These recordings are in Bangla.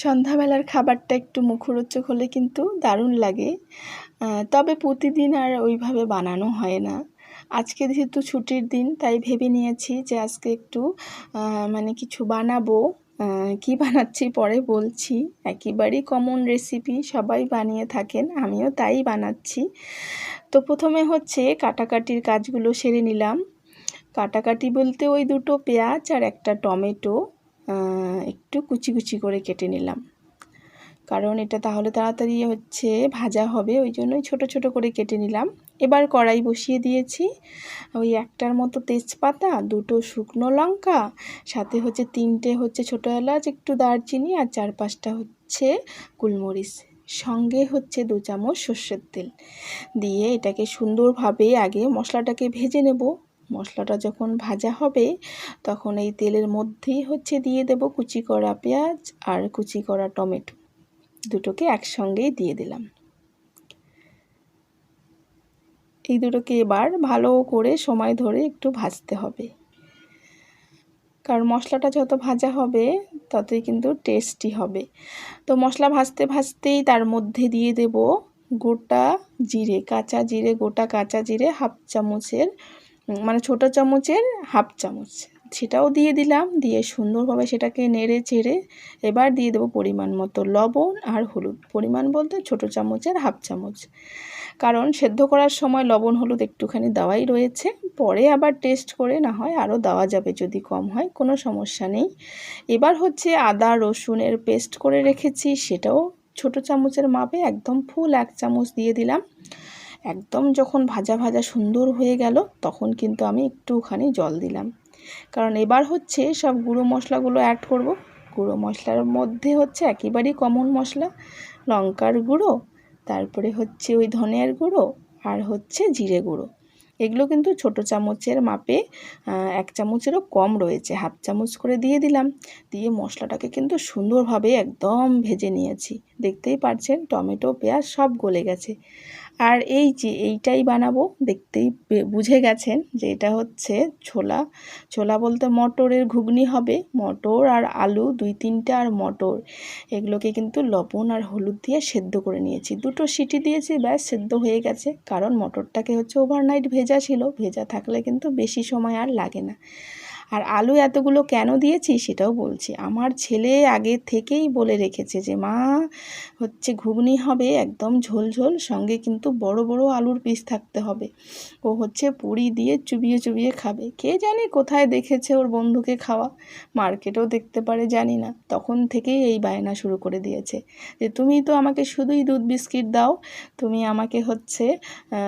সন্ধ্যাবেলার খাবারটা একটু মুখরোচক হলে কিন্তু দারুণ লাগে। তবে প্রতিদিন আর ওইভাবে বানানো হয় না। আজকে যেহেতু ছুটির দিন, তাই ভেবে নিয়েছি যে আজকে একটু মানে কিছু বানাবো। কি বানাচ্ছি পরে বলছি। একেবারেই কমন রেসিপি সবাই বানিয়ে থাকেন, আমিও তাই বানাচ্ছি। তো প্রথমে হচ্ছে কাটাকাটির কাজগুলো সেরে নিলাম। কাটাকাটি বলতে ওই দুটো পেঁয়াজ আর একটা টমেটো। একটু কুচি কুচি করে কেটে নিলাম। কারণ এটা তাহলে তাড়াতাড়ি হচ্ছে ভাজা হবে, ওই জন্যই ছোট ছোট করে কেটে নিলাম। এবার কড়াই বসিয়ে দিয়েছি। ওই একটার মতো তেজপাতা, দুটো শুকনো লঙ্কা, সাথে হচ্ছে তিনটে হচ্ছে ছোটো এলাচ, একটু দারচিনি আর চার পাঁচটা হচ্ছে গোলমরিচ। সঙ্গে হচ্ছে দু চামচ সর্ষের তেল। দিয়ে এটাকে সুন্দরভাবে আগে মশলাটাকে ভেজে নেব। মশলাটা যখন ভাজা হবে, তখন এই তেলের মধ্যেই হচ্ছে দিয়ে দেব কুচি করা পেঁয়াজ আর কুচি করা টমেটো। দুটোকে একসঙ্গেই দিয়ে দিলাম। এই দুটোকে এবার ভালো করে সময় ধরে একটু ভাজতে হবে। কারণ মশলাটা যত ভাজা হবে, ততই কিন্তু টেস্টি হবে। তো মশলা ভাজতে ভাজতেই তার মধ্যে দিয়ে দেব গোটা জিরে, কাঁচা জিরে, গোটা কাঁচা জিরে হাফ চামচের মানে ছোট চামচের হাফ চামচ। সেটাও দিয়ে দিলাম, দিয়ে সুন্দরভাবে সেটাকে নেড়ে চেড়ে এবার দিয়ে দেবো পরিমাণ মতো লবণ আর হলুদ। পরিমাণ বলতে ছোট চামচের হাফ চামচ। কারণ সেদ্ধ করার সময় লবণ, হলুদ একটুখানি দেওয়াই রয়েছে। পরে আবার টেস্ট করে না হয় আরও দেওয়া যাবে যদি কম হয়, কোনো সমস্যা নেই। এবার হচ্ছে আদা, রসুনের পেস্ট করে রেখেছি, সেটাও ছোট চামচের মাপে একদম ফুল এক চামচ দিয়ে দিলাম। একদম যখন ভাজা ভাজা সুন্দর হয়ে গেল, তখন কিন্তু আমি একটুখানি জল দিলাম। কারণ এবার হচ্ছে সব গুঁড়ো মশলাগুলো অ্যাড করব। গুঁড়ো মশলার মধ্যে হচ্ছে একেবারেই কমন মশলা, লঙ্কার গুঁড়ো, তারপরে হচ্ছে ওই ধনের গুঁড়ো আর হচ্ছে জিরে গুঁড়ো। এগুলো কিন্তু ছোট চামচের মাপে এক চামচেরও কম রয়েছে। হাফ চামচ করে দিয়ে দিলাম। দিয়ে মশলাটাকে কিন্তু সুন্দরভাবে একদম ভেজে নিয়েছি। দেখতেই পারছেন, টমেটো, পেঁয়াজ সব গলে গেছে। আর এই যে এইটাই বানাবো, দেখতেই বুঝে গেছেন যে এটা হচ্ছে ছোলা। ছোলা বলতে মটরের ঘুগনি হবে, মটর আর আলু, দুই তিনটা আর মটর। এগুলোকে কিন্তু লবণ আর হলুদ দিয়ে সেদ্ধ করে নিয়েছি। দুটো সিটি দিয়েছি, ব্যাস সেদ্ধ হয়ে গেছে। কারণ মটরটাকে হচ্ছে ওভারনাইট ভেজা ছিল, ভেজা থাকলে কিন্তু বেশি সময় আর লাগে না। আর আলু এতগুলো কেন দিয়েছি সেটাও বলছি। আমার ছেলে আগে থেকেই বলে রেখেছে যে, মা, হচ্ছে ঘুগনি হবে একদম ঝোল ঝোল, সঙ্গে কিন্তু বড় বড় আলুর পিস থাকতে হবে। ও হচ্ছে পুরি দিয়ে চুবিয়ে চুবিয়ে খাবে। কে জানে কোথায় দেখেছে ওর বন্ধুকে খাওয়া? মার্কেটেও দেখতে পারে, জানি না। তখন থেকেই এই বায়না শুরু করে দিয়েছে যে, তুমি তো আমাকে শুধুই দুধ বিস্কিট দাও। তুমি আমাকে হচ্ছে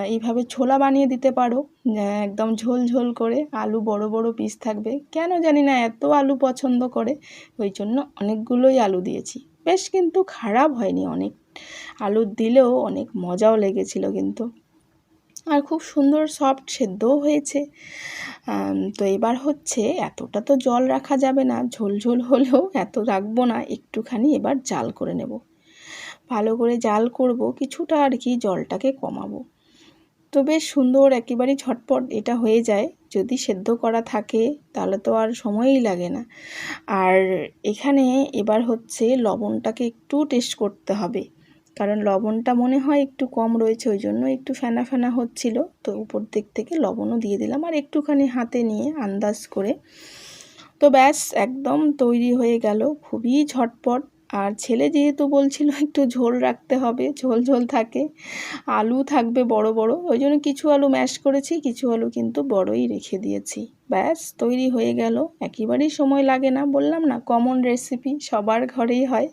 এইভাবে ছোলা বানিয়ে দিতে পারো। একদম ঝোল ঝোল করে আলু বড় বড় পিস থাকবে। কেন জানি না, এত আলু পছন্দ করে, ওই জন্য অনেকগুলোই আলু দিয়েছি। বেশ কিন্তু খারাপ হয়নি অনেক। আলু দিলেও অনেক মজাও লেগেছিল কিন্তু। আর খুব সুন্দর সফট সেদ্ধও হয়েছে। তো এবার হচ্ছে এতটা তো জল রাখা যাবে না, ঝোল ঝোল হলেও এত রাখব না, একটুখানি এবার জাল করে নেব। ভালো করে জাল করব, কিছুটা আর কি জলটাকে কমাবো। তো বেশ সুন্দর একেবারেই ঝটপট এটা হয়ে যায়। যদি সেদ্ধ করা থাকে, তাহলে তো আর সময়ই লাগে না। আর এখানে এবার হচ্ছে লবণটাকে একটু টেস্ট করতে হবে। কারণ লবণটা মনে হয় একটু কম রয়েছে, ওই জন্য একটু ফেনা ফেনা হচ্ছিল। তো উপর দিক থেকে লবণও দিয়ে দিলাম। আর একটুখানি হাতে নিয়ে আন্দাজ করে। তো ব্যাস, একদম তৈরি হয়ে গেল। খুবই ঝটপট। আর ছেলে যেহেতু বলছিল একটু ঝোল রাখতে হবে, ঝোল ঝোল থাকে, আলু থাকবে বড় বড়, ওই জন্য কিছু আলু ম্যাশ করেছি, কিছু আলু কিন্তু বড়ই রেখে দিয়েছি। ব্যাস, তৈরি হয়ে গেল। একেবারেই সময় লাগে না, বললাম না কমন রেসিপি সবার ঘরেই হয়।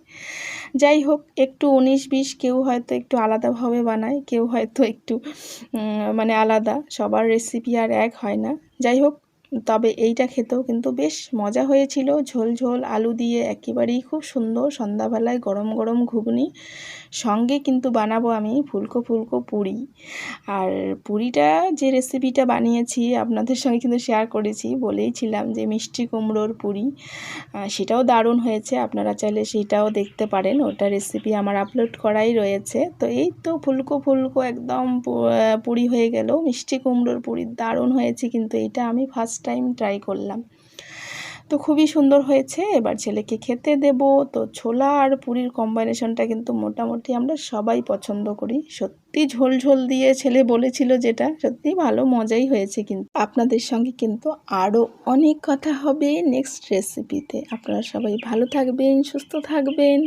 যাই হোক, একটু উনিশ বিশ, কেউ হয়তো একটু আলাদাভাবে বানায়, কেউ হয়তো একটু মানে আলাদা, সবার রেসিপি আর এক হয় না। যাই হোক তবে এইটা খেতেও কিন্তু বেশ মজা হয়েছিল। ঝোল ঝোল আলু দিয়ে একেবারেই খুব সুন্দর সন্ধ্যাবেলায় গরম গরম ঘুগনি। সঙ্গে কিন্তু বানাবো আমি ফুলকো ফুলকো পুরি। আর পুরিটা যে রেসিপিটা বানিয়েছি, আপনাদের সঙ্গে কিন্তু শেয়ার করেছি, বলেইছিলাম যে মিষ্টি কুমড়োর পুরি। সেটাও দারুণ হয়েছে, আপনারা চাইলে সেটাও দেখতে পারেন। ওটা রেসিপি আমার আপলোড করাই রয়েছে। তো এই তো ফুলকো ফুলকো একদম পুরি হয়ে গেল। মিষ্টি কুমড়োর পুরি দারুণ হয়েছে কিন্তু এটা আমি ফার্স্ট টাইম ট্রাই করলাম। তো খুবই সুন্দর হয়েছে, এবার ছেলেকে খেতে দেব। তো ছোলা আর পুরীর কম্বাইনেশনটা কিন্তু মোটামুটি আমরা সবাই পছন্দ করি। সত্যি ঝোল ঝোল দিয়ে ছেলে বলেছিল যেটা, সত্যি ভালো মজাই হয়েছে কিন্তু। আপনাদের সঙ্গে কিন্তু আরও অনেক কথা হবে নেক্সট রেসিপিতে আপনারা সবাই ভালো থাকবেন, সুস্থ থাকবেন।